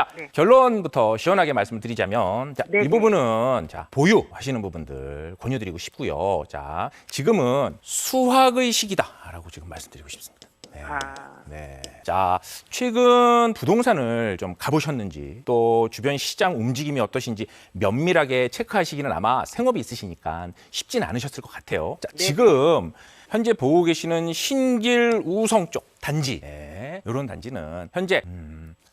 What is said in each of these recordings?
자, 네. 결론부터 시원하게 말씀을 드리자면 자, 네, 이 네. 부분은 자, 보유하시는 부분들 권유드리고 싶고요. 자, 지금은 수확의 시기다라고 지금 말씀드리고 싶습니다. 네. 아, 네. 자, 최근 부동산을 좀 가보셨는지 또 주변 시장 움직임이 어떠신지 면밀하게 체크하시기는 아마 생업이 있으시니까 쉽진 않으셨을 것 같아요. 자, 네. 지금 현재 보고 계시는 신길 우성 쪽 단지, 네, 이런 단지는 현재 음,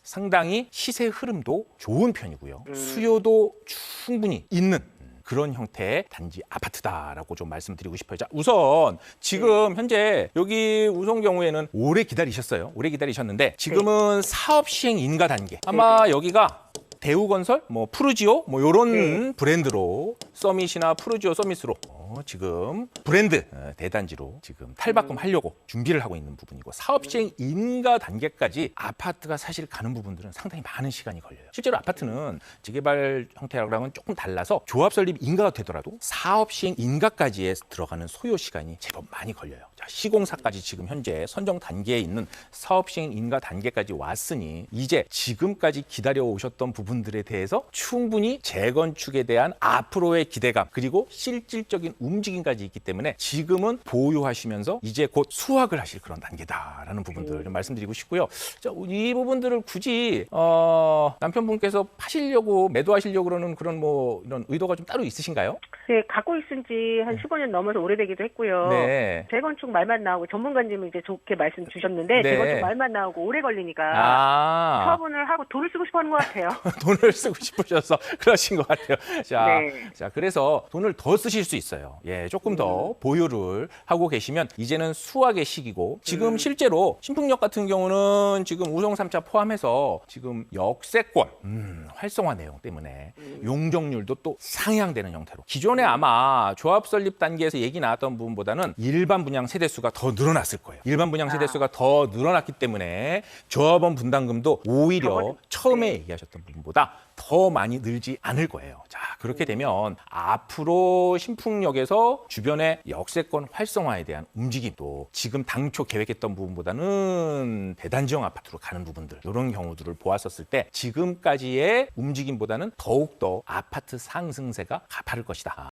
상당히 시세 흐름도 좋은 편이고요. 수요도 충분히 있는 그런 형태의 단지 아파트다라고 좀 말씀드리고 싶어요. 자, 우선 지금 현재 여기 우선 경우에는 오래 기다리셨어요. 오래 기다리셨는데 지금은 사업 시행 인가 단계. 아마 여기가 대우건설, 뭐 푸르지오, 뭐 요런 브랜드로 서밋이나 푸르지오 서밋으로 어, 지금 브랜드 어, 대단지로 지금 탈바꿈 하려고 준비를 하고 있는 부분이고 사업 시행 인가 단계까지 아파트가 사실 가는 부분들은 상당히 많은 시간이 걸려요. 실제로 아파트는 재개발 형태랑은 조금 달라서 조합 설립 인가가 되더라도 사업 시행 인가까지에 들어가는 소요 시간이 제법 많이 걸려요. 자, 시공사까지 지금 현재 선정 단계에 있는 사업 시행 인가 단계까지 왔으니 이제 지금까지 기다려 오셨던 부분들에 대해서 충분히 재건축에 대한 앞으로의 기대감 그리고 실질적인 움직임까지 있기 때문에 지금은 보유하시면서 이제 곧 수확을 하실 그런 단계다라는 부분들 좀 말씀드리고 싶고요. 자, 이 부분들을 굳이 어, 남편분께서 파시려고 매도하시려고 그러는 그런 뭐 이런 의도가 좀 따로 있으신가요? 네, 갖고 있은 지 한 15년 넘어서 오래되기도 했고요. 네. 재건축 말만 나오고 전문가님은 이제 좋게 말씀 주셨는데 네. 재건축 말만 나오고 오래 걸리니까 아. 처분을 하고 돈을 쓰고 싶어 하는 것 같아요. 돈을 쓰고 싶으셔서 그러신 것 같아요. 자, 네. 자, 그래서 돈을 더 쓰실 수 있어요. 예, 조금 더 보유를 하고 계시면 이제는 수확의 시기고 지금 실제로 신풍역 같은 경우는 지금 우성 3차 포함해서 지금 역세권 음, 활성화 내용 때문에 용적률도 또 상향되는 형태로 기존에 아마 조합 설립 단계에서 얘기 나왔던 부분보다는 일반 분양 세대 수가 더 늘어났을 거예요. 일반 분양 세대 수가 더 늘어났기 때문에 조합원 분담금도 오히려 적어지- 처음에 네. 얘기하셨던 부분보다 더 많이 늘지 않을 거예요. 자, 그렇게 되면 앞으로 신풍역에서 주변의 역세권 활성화에 대한 움직임도 지금 당초 계획했던 부분보다는 대단지형 아파트로 가는 부분들 이런 경우들을 보았었을 때 지금까지의 움직임보다는 더욱더 아파트 상승세가 가파를 것이다.